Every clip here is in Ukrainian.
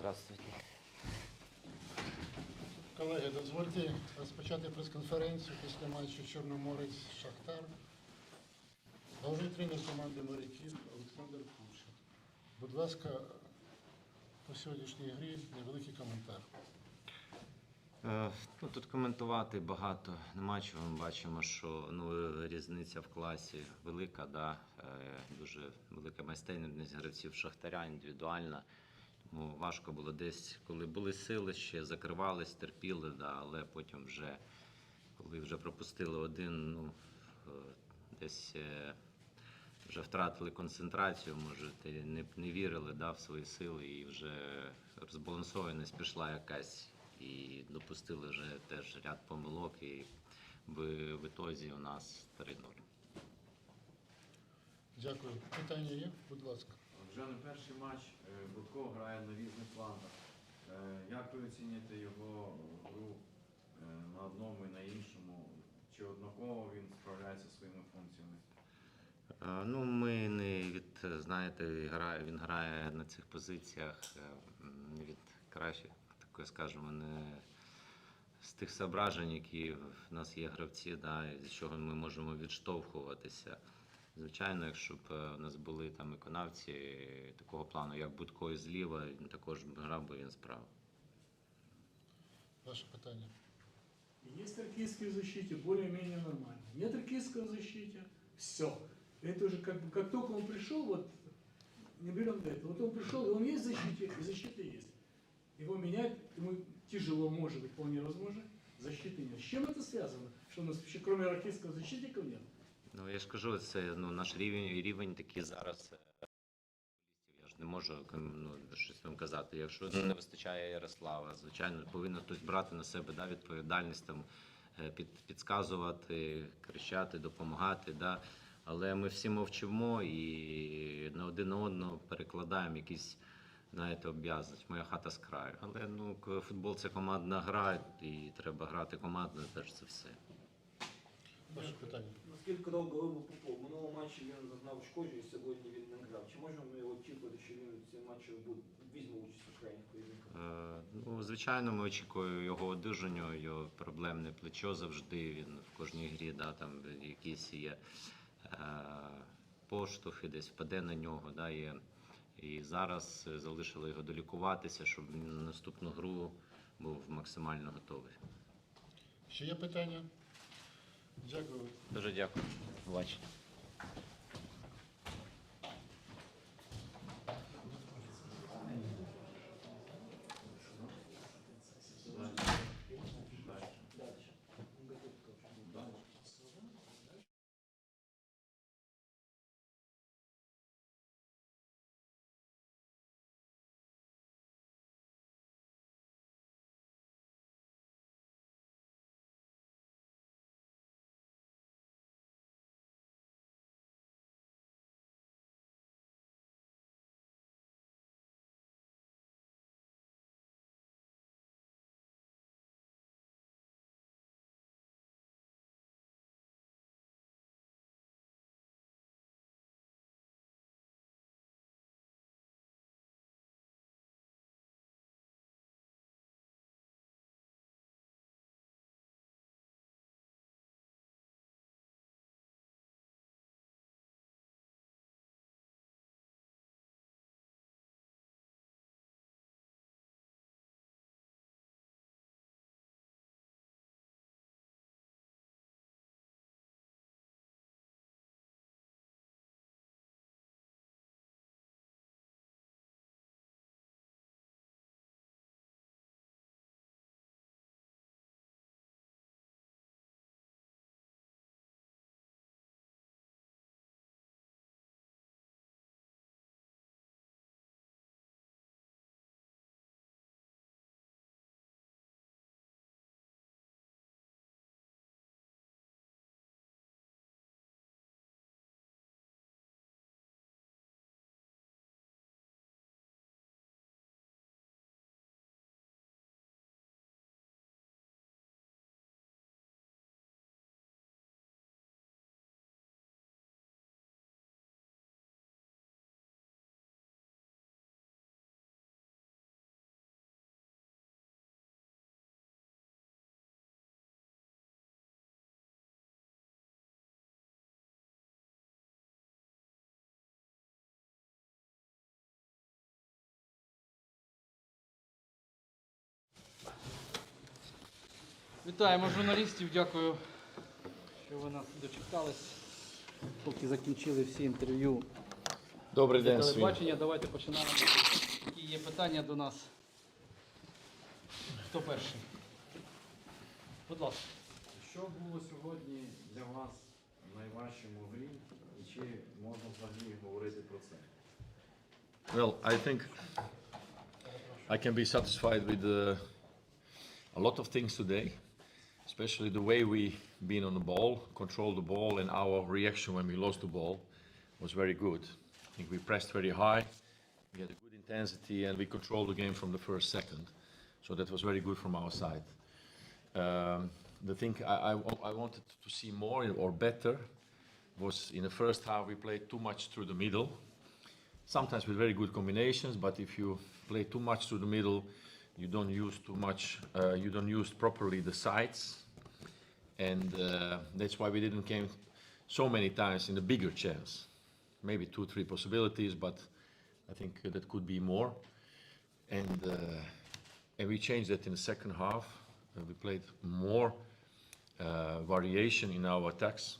Здравствуйте. Колеги, дозвольте розпочати прес-конференцію після матчу Чорноморець Шахтар. Головний тренер команди моряків Олександр Кушин. Будь ласка, по сьогоднішній грі невеликий коментар. Е, ну, тут коментувати багато нема чого. Ми бачимо, що ну, різниця в класі велика, да? е, дуже велика майстерність гравців Шахтаря, індивідуальна. Тому важко було десь, коли були сили, ще закривались, терпіли, да? але потім вже, коли вже пропустили один, ну, е, десь е, вже втратили концентрацію, може, не, не вірили да, в свої сили і вже розбалансованість пішла якась. І допустили вже теж ряд помилок, і в, в ітозі у нас 3-0. Дякую. Питання є? Будь ласка. Вже не перший матч. е, Будко грає на різних флангах. Е, Як ви оцінюєте його гру е, на одному і на іншому? Чи однаково він справляється своїми функціями? Ну, ми не від, знаєте, він грає на цих позиціях не від кращих, таке скажемо, не з тих зображень, які в нас є гравці, да, з чого ми можемо відштовхуватися. Звичайно, якщо б е, у нас були там виконавці такого плану, як Будко і зліва, він також б грав би він справа. Ваше питання. Есть ракетские в защите, более-менее нормально. Нет ракетского в защите, все. Это уже как бы, как только он пришел, вот, не берем до этого, вот он пришел, и он есть в защите, и защита есть. Его менять ему тяжело, может быть, вполне возможно, защиты нет. С чем это связано? Что у нас вообще кроме ракетского защитников нет? Ну, я ж кажу, це ну, наш рівень, рівень такий зараз. е, Я ж не можу ну, щось вам казати. Якщо не вистачає Ярослава, звичайно, повинен хтось брати на себе да, відповідальність, там, е, під, підказувати, кричати, допомагати. Да. Але ми всі мовчимо і на один на одного перекладаємо якісь. Знаєте, обв'язаність, моя хата з краю. Але ну, футбол це командна гра, і треба грати командно, перш за все. Ваше питання. Довго ви Попов? В минулому матчі він зазнав ушкоджень, і сьогодні він не грав. Чи можемо ми його очікувати, що він в цьому матчі буде- візьме участь у крайніх поєдинках? Е, Ну, звичайно, ми очікуємо його одужання, його проблемне плечо завжди. Він в кожній грі да, там якісь є е, поштовхи, десь впаде на нього. Да, є. І зараз залишили його долікуватися, щоб він на наступну гру був максимально готовий. Ще є питання? Дякую. Дуже дякую. Побачення. Вітаємо журналістів, дякую, що ви нас дочекались. Поки закінчили всі інтерв'ю Добрий для телебачення, давайте починаємо. Які є питання до нас? Хто перший? Будь ласка. Що було сьогодні для вас найважчим у грі? І чи можна взагалі говорити про це? Well, I think I can be satisfied with uh, a lot of things today, especially the way we been on the ball, control the ball, and our reaction when we lost the ball was very good. I think we pressed very high, we had a good intensity, and we controlled the game from the first second. So that was very good from our side. Um, the thing I, I, I wanted to see more or better was in the first half we played too much through the middle sometimes with very good combinations, but if you play too much to the middle, you don't use too much, uh, you don't use properly the sides. And uh, that's why we didn't came so many times in the bigger chance. Maybe two, three possibilities, but I think that could be more. And, uh, and we changed that in the second half. Uh, we played more uh, variation in our attacks.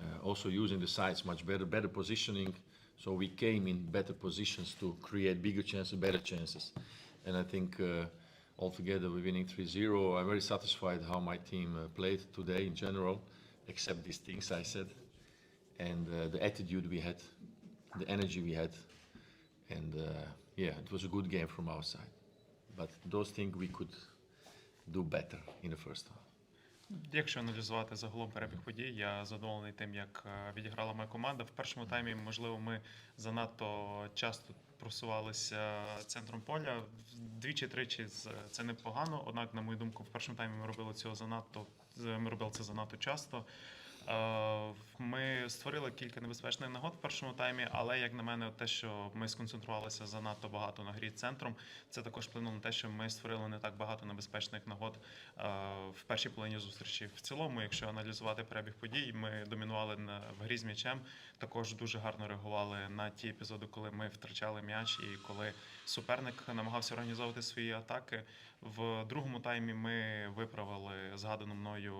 Uh, also using the sides much better, better positioning. So we came in better positions to create bigger chances, better chances. And I think uh, altogether we're winning 3-0. I'm very satisfied how my team uh, played today in general, except these things I said. And uh, the attitude we had, the energy we had. And yeah, it was a good game from our side. But those things we could do better in the first half. Якщо аналізувати загалом перебіг подій, я задоволений тим, як е, відіграла моя команда. В першому таймі, можливо, ми занадто часто просувалися центром поля. Двічі-тричі це непогано. Однак, на мою думку, в першому таймі ми робили цього занадто. Ми робили це занадто часто. Е, Ми створили кілька небезпечних нагод в першому таймі, але як на мене, те, що ми сконцентрувалися занадто багато на грі центром, це також вплинуло на те, що ми створили не так багато небезпечних нагод е, в першій половині зустрічі. В цілому, якщо аналізувати перебіг подій, ми домінували в грі з м'ячем. Також дуже гарно реагували на ті епізоди, коли ми втрачали м'яч і коли суперник намагався організовувати свої атаки. В другому таймі ми виправили згадану мною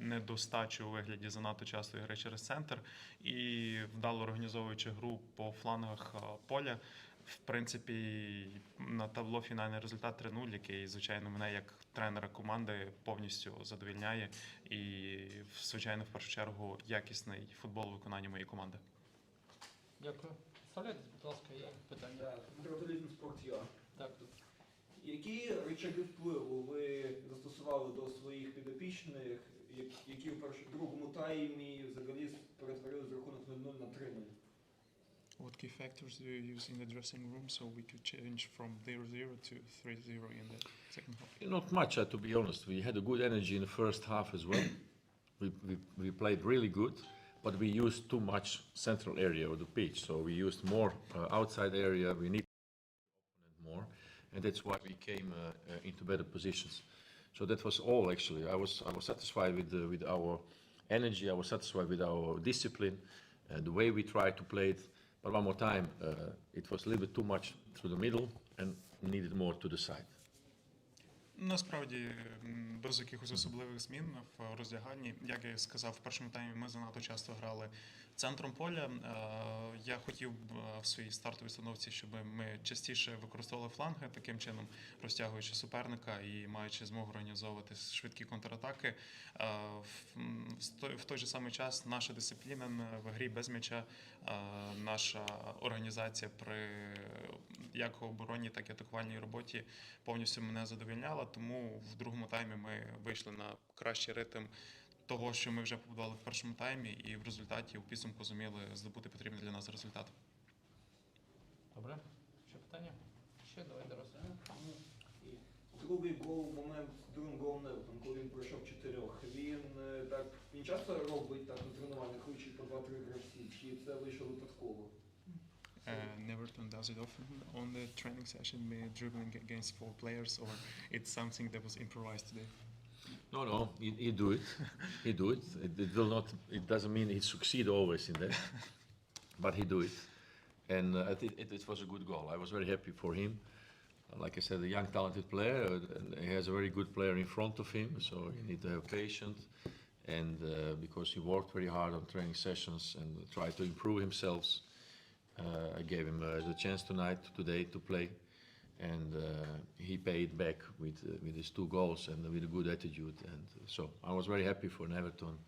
недостачу у вигляді занадто частої гри через центр і вдало організовуючи гру по флангах е, поля. В принципі, на табло фінальний результат 3-0, який, звичайно, мене як тренера команди повністю задовільняє. І, звичайно, в першу чергу, якісний футбол у виконанні моєї команди. Дякую. Вставляйтесь, будь ласка, є питання. Да, Дмитро Толітин, спорт. Так. Які речаги впливу ви застосували до своїх підопічних, які в першому другому таймі взагалі перетворили з рахунок 0-0 на 3-0? What key factors do you use in the dressing room so we could change from 0-0 to 3-0 in the second half? Not much, uh, to be honest. We had a good energy in the first half as well. we, we, we played really good, but we used too much central area of the pitch. So we used more uh, outside area. We need more, and that's why we came uh, uh, into better positions. So that was all actually. I was I was satisfied with the, with our energy. I was satisfied with our discipline, and the way we tried to play it. But one more time, uh, it was a little bit too much through the middle and needed more to the side. Насправді без якихось особливих змін в роздягальні. Як я сказав, в першому таймі ми занадто часто грали центром поля. Е, Я хотів е, в своїй стартовій установці, щоб ми частіше використовували фланги, таким чином розтягуючи суперника і маючи змогу організовувати швидкі контратаки. Е, в- той- же самий час наша дисципліна в грі без м'яча, наша організація при як оборонній, так і атакувальній роботі повністю мене задовільняла. Тому в другому таймі ми вийшли на кращий ритм того, що ми вже побудували в першому таймі, і в результаті у підсумку зуміли здобути потрібний для нас результат. Добре. Ще питання? Ще давай дорослі. Другий гол, момент з другим голом Невтон, коли він пройшов чотирьох. Він е, так він часто робить так на тренуваннях учить по 2-3 гравці, чи це вийшло випадково? Uh, Neverton does it often on the training session, dribbling against four players, or it's something that was improvised today. No, no, he, he do it. he do it. it. It will not. It doesn't mean he succeed always in that, but he do it, and uh, I think it, it was a good goal. I was very happy for him. like I said, a young talented player. Uh, he has a very good player in front of him, so you need to have patience. And uh, because he worked very hard on training sessions and tried to improve himself, I gave him uh, the chance tonight, today, to play, and uh, he paid back with uh, with his two goals and with a good attitude. And so I was very happy for Everton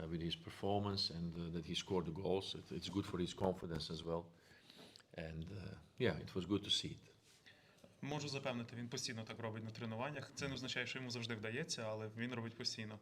uh, with his performance and uh, that he scored the goals. It, it's good for his confidence as well. And uh, yeah, it was good to see it. Можу запевнити, він постійно так робить на тренуваннях. Це не означає, що йому завжди вдається, але він робить постійно.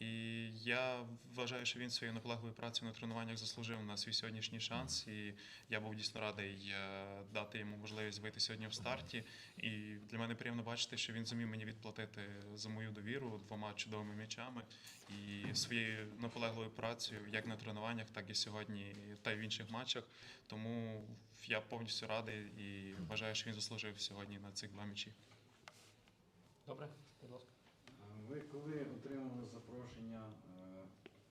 І я вважаю, що він своєю наполегливою працею на тренуваннях заслужив на свій сьогоднішній шанс. І я був дійсно радий е, дати йому можливість вийти сьогодні в старті. І для мене приємно бачити, що він зумів мені відплатити за мою довіру двома чудовими м'ячами і своєю наполегливою працею, як на тренуваннях, так і сьогодні, та й в інших матчах. Тому я повністю радий і вважаю, що він заслужив сьогодні на цих два м'ячі. Добре, будь ласка. Ви коли отримали запрошення е,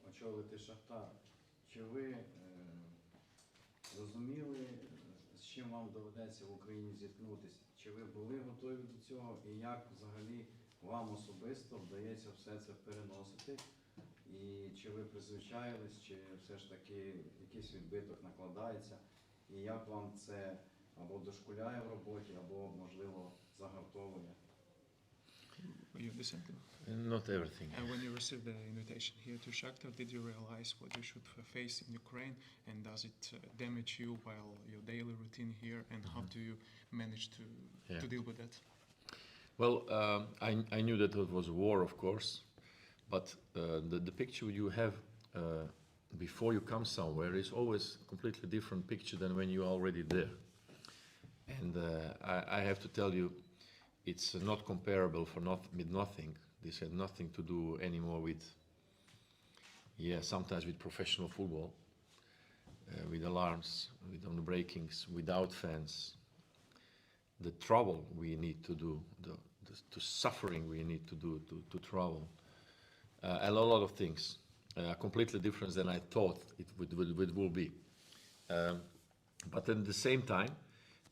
очолити Шахтар, чи ви е, розуміли, з чим вам доведеться в Україні зіткнутися? Чи ви були готові до цього і як взагалі вам особисто вдається все це переносити? І чи ви призвичаїлись, чи все ж таки якийсь відбиток накладається? І як вам це або дошкуляє в роботі, або можливо загартовує? Not everything. And when you received the invitation here to Shakhtar, did you realize what you should f- face in Ukraine, and does it uh, damage you while your daily routine here, and how do you manage to Yeah. to deal with that? Well, um, I, I knew that it was a war, of course, but uh, the, the picture you have uh, before you come somewhere is always a completely different picture than when you're already there. And uh, I, I have to tell you, it's not comparable for not, with nothing. This had nothing to do anymore with, yeah, sometimes with professional football, uh, with alarms, with on the breakings, without fans, the trouble we need to do, the, the, the suffering we need to do to, to travel, uh, a lot of things, completely different than I thought it would, would, will be. Um, but at the same time,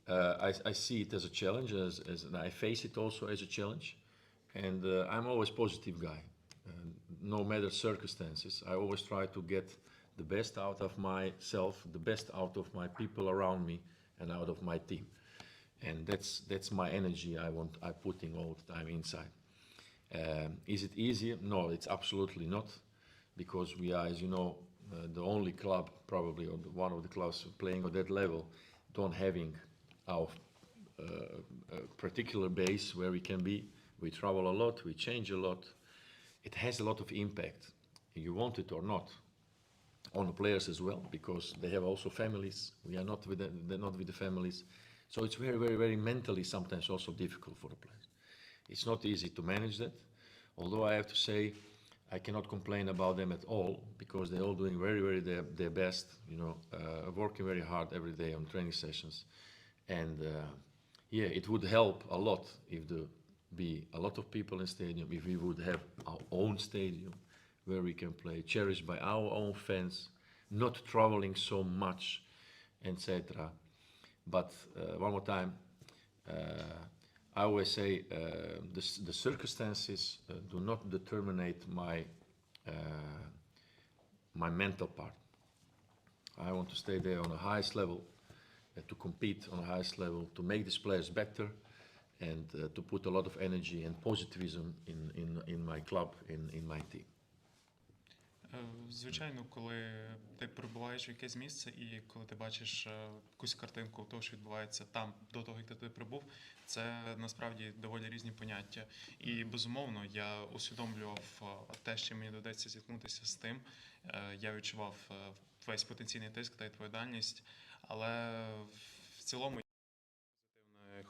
uh, I, I see it as a challenge, as, as, and I face it also as a challenge. And uh, I'm always positive guy, uh, no matter circumstances. I always try to get the best out of myself, the best out of my people around me, and out of my team and that's that's my energy I want I putting all the time inside. Um, is it easy? No, it's absolutely not, because we are, as you know, uh, the only club probably or one of the clubs playing on that level, don't having our uh, uh, particular base where we can be. We travel a lot, we change a lot. It has a lot of impact, you want it or not on the players as well because they have also families. We are not with the, they're not with the families, so it's very, very, very mentally sometimes also difficult for the players. It's not easy to manage that. Although I have to say, I cannot complain about them at all because they're all doing very, very their, their best. You know, uh, working very hard every day on training sessions, and uh, yeah, it would help a lot if there be a lot of people in stadium. If we would have our own stadium where we can play, cherished by our own fans, not traveling so much, etc. But uh, one more time, uh, I always say uh, the, the circumstances uh, do not determine my uh, my mental part. I want to stay there on the highest level, uh, to compete on the highest level, to make these players better, and uh, to put a lot of energy and positivism in, in, in my club, in, in my team. Е, Звичайно, коли ти прибуваєш в якесь місце і коли ти бачиш е, якусь картинку того, що відбувається там до того, як ти туди прибув, це насправді доволі різні поняття. І безумовно, я усвідомлював е, те, що мені доведеться зіткнутися з тим. Я відчував весь потенційний тиск та відповідальність, але в цілому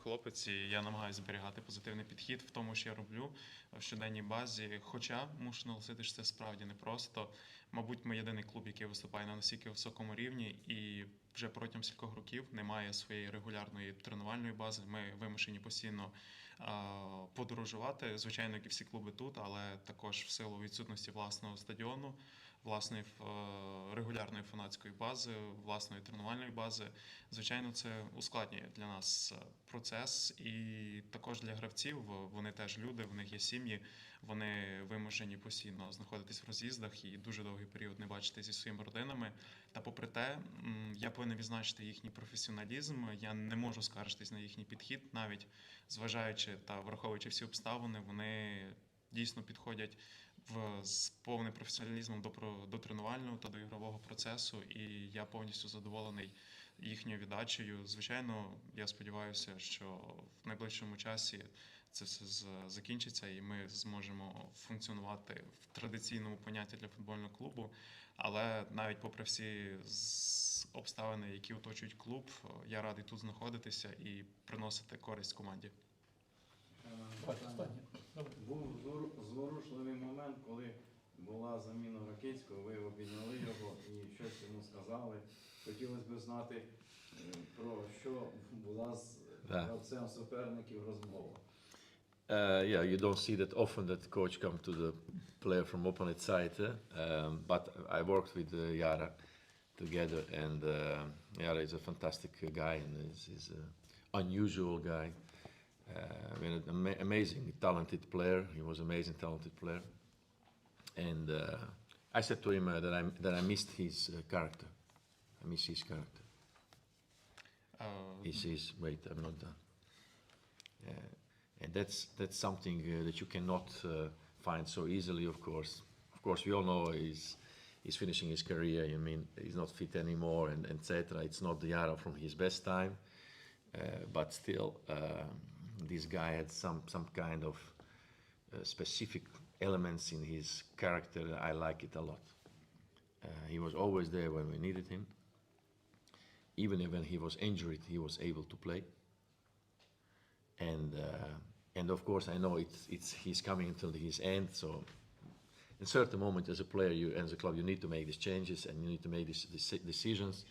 хлопець, і я намагаюся зберігати позитивний підхід в тому, що я роблю в щоденній базі. Хоча мушу наголосити, що це справді непросто. Мабуть, ми єдиний клуб, який виступає на настільки високому рівні, і вже протягом кількох років немає своєї регулярної тренувальної бази. Ми вимушені постійно подорожувати, звичайно, як і всі клуби тут, але також в силу відсутності власного стадіону, власної е, регулярної фанатської бази, власної тренувальної бази. Звичайно, це ускладнює для нас е, процес, і також для гравців вони теж люди, в них є сім'ї, вони вимушені постійно знаходитись в роз'їздах і дуже довгий період не бачити зі своїми родинами. Та попри те, я повинен відзначити їхній професіоналізм. Я не можу скаржитись на їхній підхід, навіть зважаючи та враховуючи всі обставини, вони дійсно підходять в з повним професіоналізмом до до тренувального та до ігрового процесу. І я повністю задоволений їхньою віддачею. Звичайно, я сподіваюся, що в найближчому часі це все закінчиться, і ми зможемо функціонувати в традиційному понятті для футбольного клубу. Але навіть попри всі обставини, які оточують клуб, я радий тут знаходитися і приносити користь команді. Останнє. Добре. Був звору- зворушливий момент, коли була заміна Ракицького, ви обійняли його і щось йому сказали. Хотілося б знати, е, про що була з Да. гравцем суперників розмова. Uh, yeah, you don't see that often that coach come to the player from opponent side. eh? Um, but I worked with uh, Yara together, and uh, Yara is a fantastic uh, guy, and he's, he's an unusual guy. Uh, I mean, an ama- amazing, talented player. He was an amazing, talented player. And uh, I said to him uh, that I that I missed his uh, character. I miss his character. Е, He says, "Wait, I'm not done." Uh, and that's that's something uh, that you cannot uh, find so easily. Of course, of course, we all know he's he's finishing his career. I mean, he's not fit anymore, and etc. It's not the Yara from his best time, uh, but still, um this guy had some some kind of uh, specific elements in his character. I like it a lot. Uh, he was always there when we needed him even when he was injured, he was able to play. And uh, and of course, I know it's it's he's coming until his end. So, in certain moment, as a player, you as a club, you need to make these changes and you need to make these, these decisions.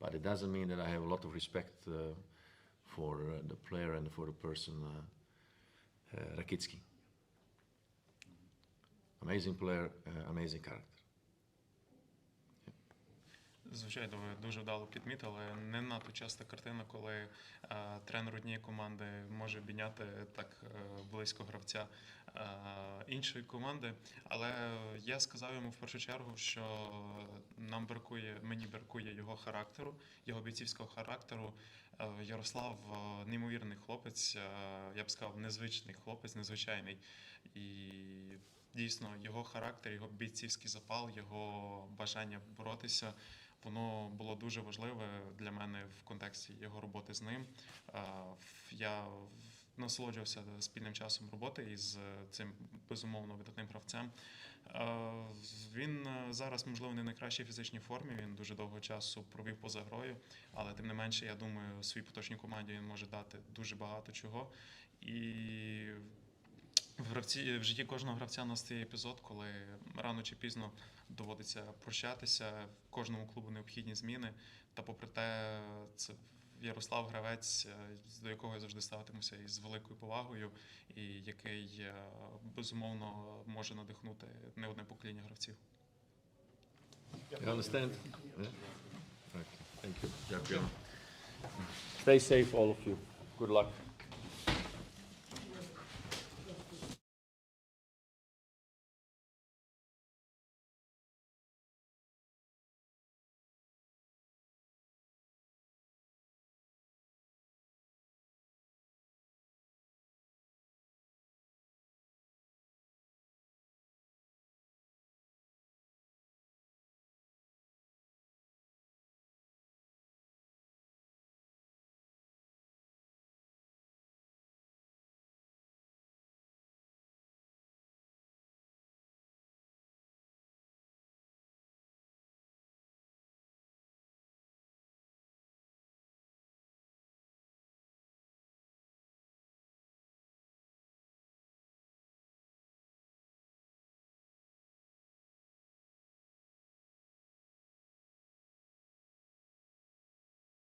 But it doesn't mean that I have a lot of respect uh, for uh, the player and for the person uh, uh, Rakitsky. Amazing player, amazing character. Звичайно, ви дуже вдало підмітили. Не надто часта картина, коли е, тренер однієї команди може обійняти так е, близько гравця е, іншої команди. Але я сказав йому в першу чергу, що нам бракує, мені бракує його характеру, його бійцівського характеру. Ярослав неймовірний хлопець, я б сказав, незвичний хлопець, незвичайний. І дійсно його характер, його бійцівський запал, його бажання боротися. Воно було дуже важливе для мене в контексті його роботи з ним. Я насолоджувався спільним часом роботи із е, цим безумовно видатним гравцем. Він е, зараз, можливо, не в найкращій фізичній формі. Він дуже довго часу провів поза грою, але тим не менше, я думаю, своїй поточній команді він може дати дуже багато чого. І в гравці в житті кожного гравця настає епізод, коли рано чи пізно доводиться прощатися. В кожному клубу необхідні зміни. Та попри те, це Ярослав гравець, е, до якого я завжди ставитимуся із великою повагою, і який е, безумовно може надихнути не одне покоління гравців. You understand? Yeah? Okay. Thank you. Dякую. Stay safe, all of you. Good luck.